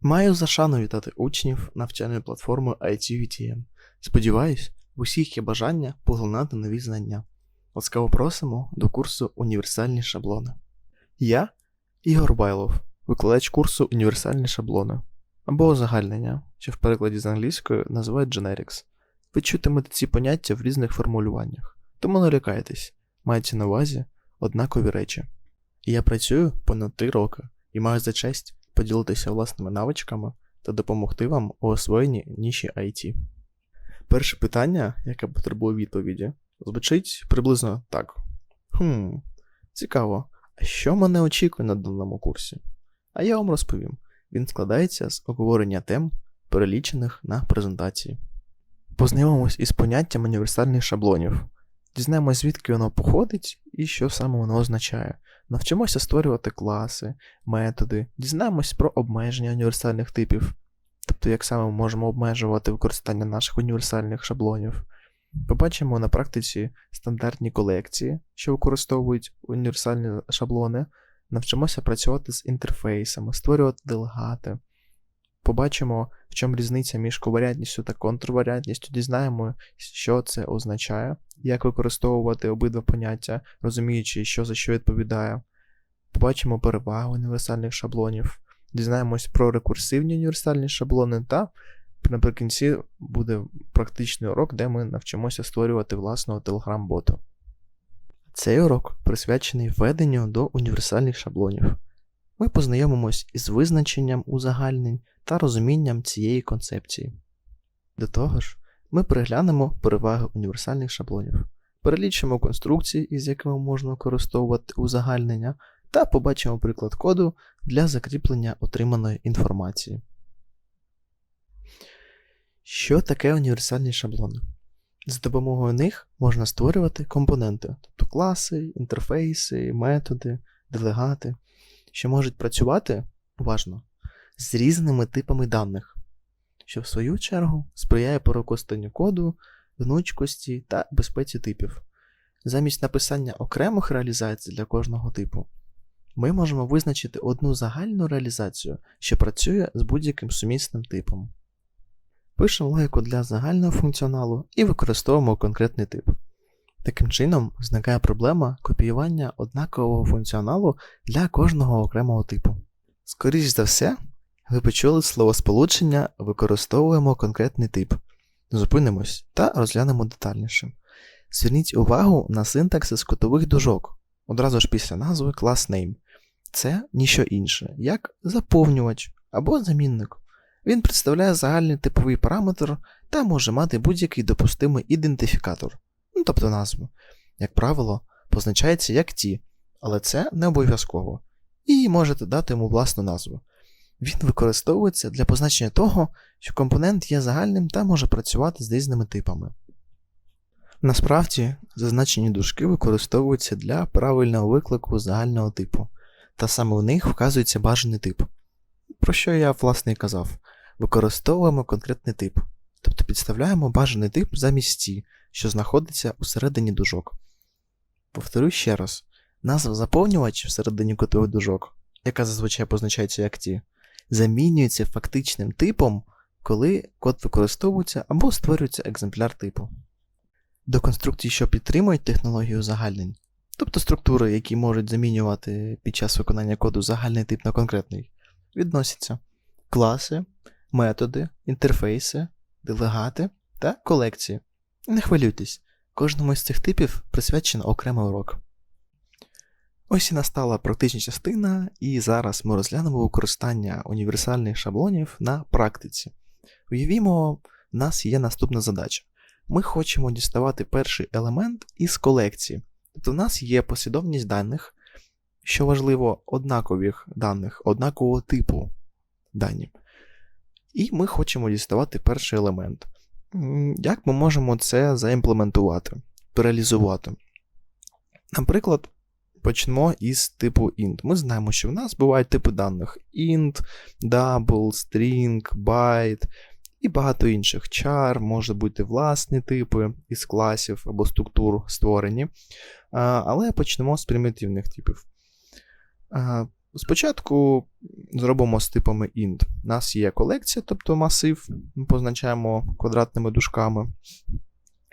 Маю за шану вітати учнів навчальної платформи ITVTM. Сподіваюсь, в усіх є бажання поглинати нові знання. Ласкаво просимо до курсу Універсальні шаблони. Я Ігор Байлов, викладач курсу Універсальні шаблони або озагальнення, що в перекладі з англійської називають Generics. Ви чутимете ці поняття в різних формулюваннях, тому не лякайтесь, мається на увазі однакові речі. Я працюю понад 3 роки і маю за честь поділитися власними навичками та допомогти вам у освоєнні ніші IT. Перше питання, яке потребує відповіді, звучить приблизно так. Хм, цікаво, а що мене очікує на даному курсі? А я вам розповім. Він складається з обговорення тем, перелічених на презентації. Познайомимось із поняттям універсальних шаблонів. Дізнаємось, звідки воно походить і що саме воно означає. Навчимося створювати класи, методи, дізнаємось про обмеження універсальних типів, тобто як саме ми можемо обмежувати використання наших універсальних шаблонів. Побачимо на практиці стандартні колекції, що використовують універсальні шаблони, навчимося працювати з інтерфейсами, створювати делегати. Побачимо, в чому різниця між коваріантністю та контрваріантністю, дізнаємо, що це означає, як використовувати обидва поняття, розуміючи, що за що відповідає. Побачимо переваги універсальних шаблонів, дізнаємось про рекурсивні універсальні шаблони, та наприкінці буде практичний урок, де ми навчимося створювати власного телеграм-боту. Цей урок присвячений введенню до універсальних шаблонів. Ми познайомимось із визначенням узагальнень та розумінням цієї концепції. До того ж, ми переглянемо переваги універсальних шаблонів, перелічимо конструкції, із якими можна використовувати узагальнення, та побачимо приклад коду для закріплення отриманої інформації. Що таке універсальні шаблони? За допомогою них можна створювати компоненти, тобто класи, інтерфейси, методи, делегати, що можуть працювати уважно з різними типами даних, що в свою чергу сприяє перекостанню коду, гнучкості та безпеці типів. Замість написання окремих реалізацій для кожного типу, ми можемо визначити одну загальну реалізацію, що працює з будь-яким сумісним типом. Пишемо логіку для загального функціоналу і використовуємо конкретний тип. Таким чином, зникає проблема копіювання однакового функціоналу для кожного окремого типу. Скоріше за все, ви почули словосполучення використовуємо конкретний тип. Зупинимось та розглянемо детальніше. Зверніть увагу на синтаксис котових дужок, одразу ж після назви class name. Це ніщо інше, як заповнювач або замінник. Він представляє загальний типовий параметр та може мати будь-який допустимий ідентифікатор, тобто назву. Як правило, позначається як ті, але це не обов'язково. І можете дати йому власну назву. Він використовується для позначення того, що компонент є загальним та може працювати з різними типами. Насправді, зазначені дужки використовуються для правильного виклику загального типу, та саме в них вказується бажаний тип. Про що я, власне, і казав, використовуємо конкретний тип, тобто підставляємо бажаний тип замість ті, що знаходиться усередині дужок. Повторю ще раз: назва заповнювач всередині котових дужок, яка зазвичай позначається як ті, замінюється фактичним типом, коли код використовується або створюється екземпляр типу. До конструкцій, що підтримують технологію загальнень, тобто структури, які можуть замінювати під час виконання коду загальний тип на конкретний, відносяться класи, методи, інтерфейси, делегати та колекції. Не хвилюйтесь, кожному з цих типів присвячено окремий урок. Ось і настала практична частина, і зараз ми розглянемо використання універсальних шаблонів на практиці. Уявімо, в нас є наступна задача. Ми хочемо діставати перший елемент із колекції. Тобто в нас є послідовність даних, що важливо, однакових даних, однакового типу дані. І ми хочемо діставати перший елемент. Як ми можемо це заімплементувати, реалізувати? Наприклад, почнемо із типу int. Ми знаємо, що в нас бувають типи даних int, double, string, byte. І багато інших чар, може бути власні типи із класів або структур створені. Але почнемо з примітивних типів. Спочатку зробимо з типами int. У нас є колекція, тобто масив, ми позначаємо квадратними дужками.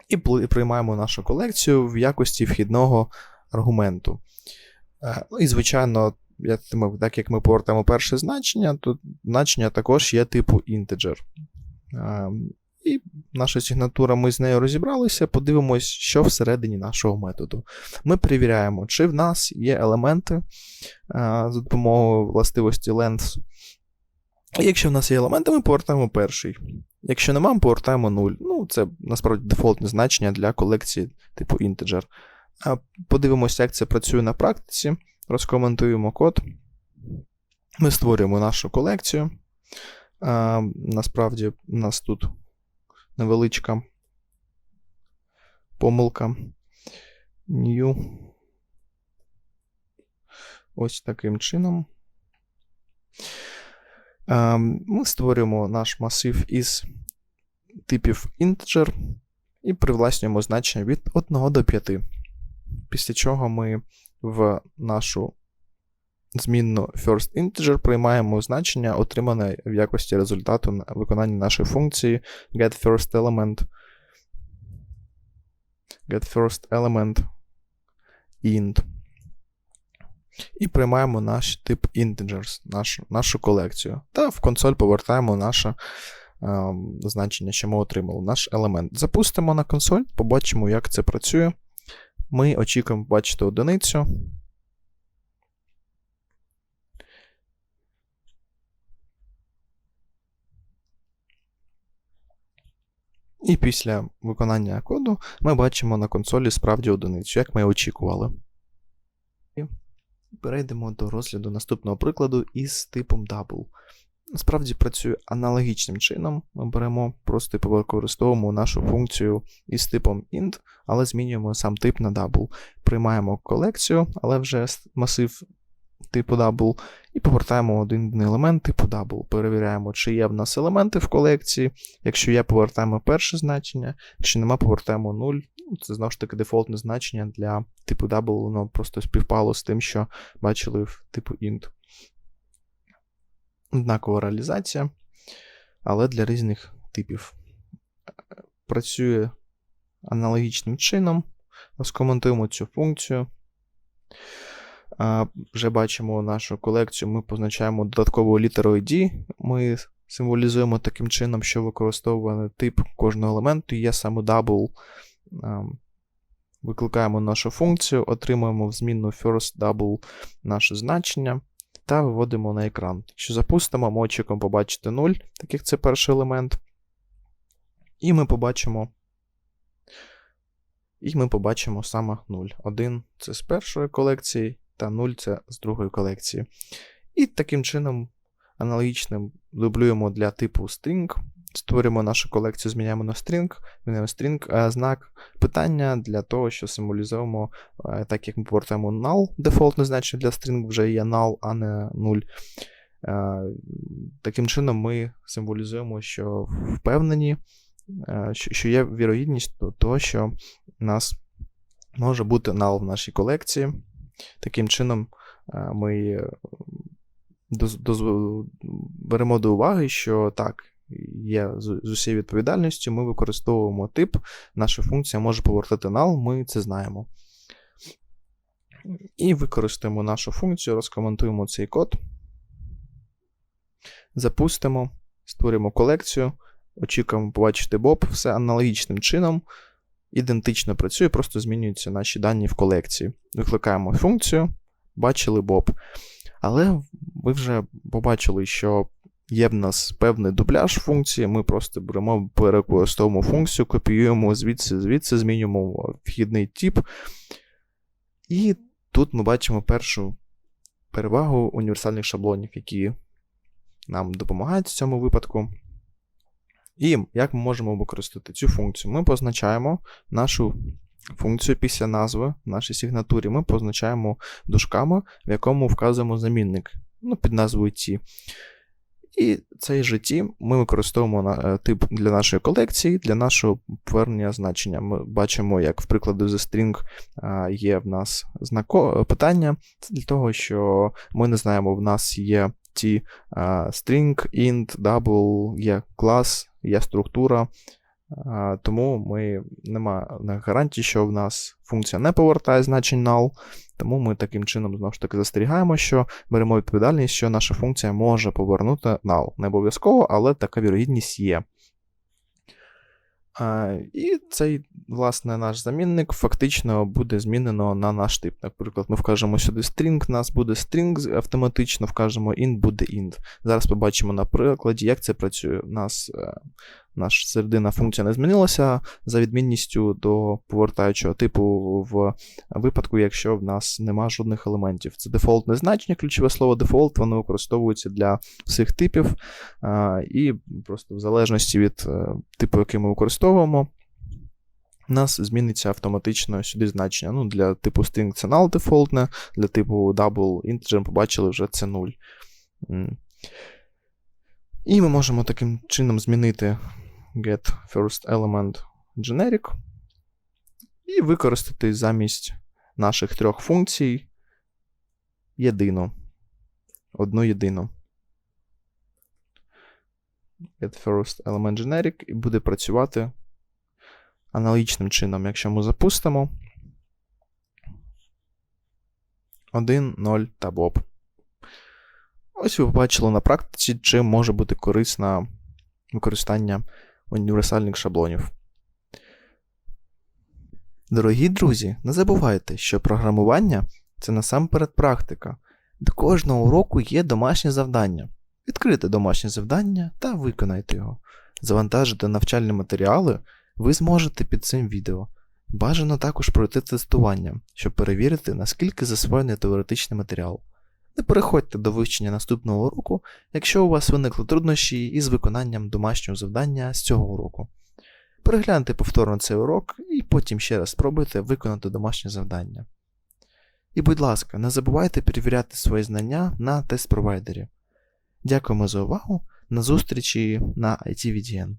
І приймаємо нашу колекцію в якості вхідного аргументу. Е, Ну І, звичайно, я думаю, так як ми повертаємо перше значення, то значення також є типу integer. Е, І наша сигнатура, ми з нею розібралися, подивимось, що всередині нашого методу. Ми перевіряємо, чи в нас є елементи е, за допомогою властивості length. І якщо в нас є елементи, ми повертаємо перший. Якщо нема, ми повертаємо 0. Ну, це насправді дефолтне значення для колекції типу integer. Подивимося, як це працює на практиці. Розкоментуємо код. Ми створюємо нашу колекцію. Насправді, у нас тут невеличка помилка. New. Ось таким чином. Ми створюємо наш масив із типів integer і привласнюємо значення від 1 до 5 після чого ми в нашу змінну first integer приймаємо значення, отримане в якості результату виконання нашої функції getFirstElement getFirstElement int. І приймаємо наш тип integers, нашу, нашу колекцію. Та в консоль повертаємо наше е, значення, що ми отримали, наш елемент. Запустимо на консоль, побачимо, як це працює ми очікуємо бачити одиницю. І після виконання коду ми бачимо на консолі справді одиницю, як ми і очікували. Перейдемо до розгляду наступного прикладу із типом double насправді працює аналогічним чином. Ми беремо, просто типу, використовуємо нашу функцію із типом int, але змінюємо сам тип на double. Приймаємо колекцію, але вже масив типу double, і повертаємо один елемент типу double. Перевіряємо, чи є в нас елементи в колекції. Якщо є, повертаємо перше значення, якщо нема, повертаємо 0. Ну, це знову ж таки дефолтне значення для типу double, воно просто співпало з тим, що бачили в типу int однакова реалізація, але для різних типів. Працює аналогічним чином. Розкоментуємо цю функцію. Вже бачимо нашу колекцію, ми позначаємо додатковою літерою D. Ми символізуємо таким чином, що використовує тип кожного елементу, є саме double. Викликаємо нашу функцію, отримуємо в змінну first double наше значення та виводимо на екран. Якщо запустимо, ми очікуємо побачити 0, так як це перший елемент. І ми побачимо. І ми побачимо саме 0. 1 це з першої колекції, та 0 це з другої колекції. І таким чином, аналогічним дублюємо для типу string створюємо нашу колекцію, зміняємо на string, зміняємо string, знак питання для того, що символізуємо, е, так як ми повертаємо null, дефолтне значення для string вже є null, а не 0. Е, таким чином, ми символізуємо, що впевнені, е, що є вірогідність того, що у нас може бути null в нашій колекції. Таким чином, ми беремо до уваги, що так, є з усією відповідальністю, ми використовуємо тип, наша функція може повертати null, ми це знаємо. І використаємо нашу функцію, розкоментуємо цей код, запустимо, створимо колекцію, очікуємо побачити Bob, все аналогічним чином. Ідентично працює, просто змінюються наші дані в колекції. Викликаємо функцію, бачили Bob. Але ви вже побачили, що Є в нас певний дубляж функції, ми просто беремо, перекористовуємо функцію, копіюємо звідси, звідси, змінюємо вхідний тип. І тут ми бачимо першу перевагу універсальних шаблонів, які нам допомагають в цьому випадку. І як ми можемо використати цю функцію? Ми позначаємо нашу функцію після назви в нашій сигнатурі. Ми позначаємо дужками, в якому вказуємо замінник ну, під назвою T. І цей житті ми використовуємо е, тип для нашої колекції, для нашого повернення значення. Ми бачимо, як в прикладу The String є в нас знако... питання. Це для того, що ми не знаємо, в нас є ті string, int, double, є клас, є структура. Тому ми немає гарантії, що в нас функція не повертає значень null, тому ми таким чином знову ж таки застерігаємо, що беремо відповідальність, що наша функція може повернути null. Не обов'язково, але така вірогідність є. І цей, власне, наш замінник фактично буде змінено на наш тип. Наприклад, ми вкажемо сюди string, нас буде string, автоматично вкажемо int, буде int. Зараз побачимо на прикладі, як це працює. У нас е, наша середина функція не змінилася за відмінністю до повертаючого типу в випадку, якщо в нас нема жодних елементів. Це дефолтне значення, ключове слово дефолт, воно використовується для всіх типів, і просто в залежності від е, типу, який ми використовуємо. У нас зміниться автоматично сюди значення. Ну, Для типу string це null дефолтне, для типу double integer побачили вже це 0. І ми можемо таким чином змінити get first element generic і використати замість наших трьох функцій єдину. Одну єдину. Get first element generic і буде працювати аналогічним чином, якщо ми запустимо 1, 0 та Bob. Ось ви побачили на практиці, чим може бути корисне використання універсальних шаблонів. Дорогі друзі, не забувайте, що програмування це насамперед практика. До кожного уроку є домашнє завдання. Відкрийте домашнє завдання та виконайте його. Завантажити навчальні матеріали ви зможете під цим відео. Бажано також пройти тестування, щоб перевірити, наскільки засвоєний теоретичний матеріал. Не переходьте до вивчення наступного уроку, якщо у вас виникли труднощі із виконанням домашнього завдання з цього уроку. Перегляньте повторно цей урок і потім ще раз спробуйте виконати домашнє завдання. І, будь ласка, не забувайте перевіряти свої знання на тест-провайдері. Дякуємо за увагу. На зустрічі на ITVDN.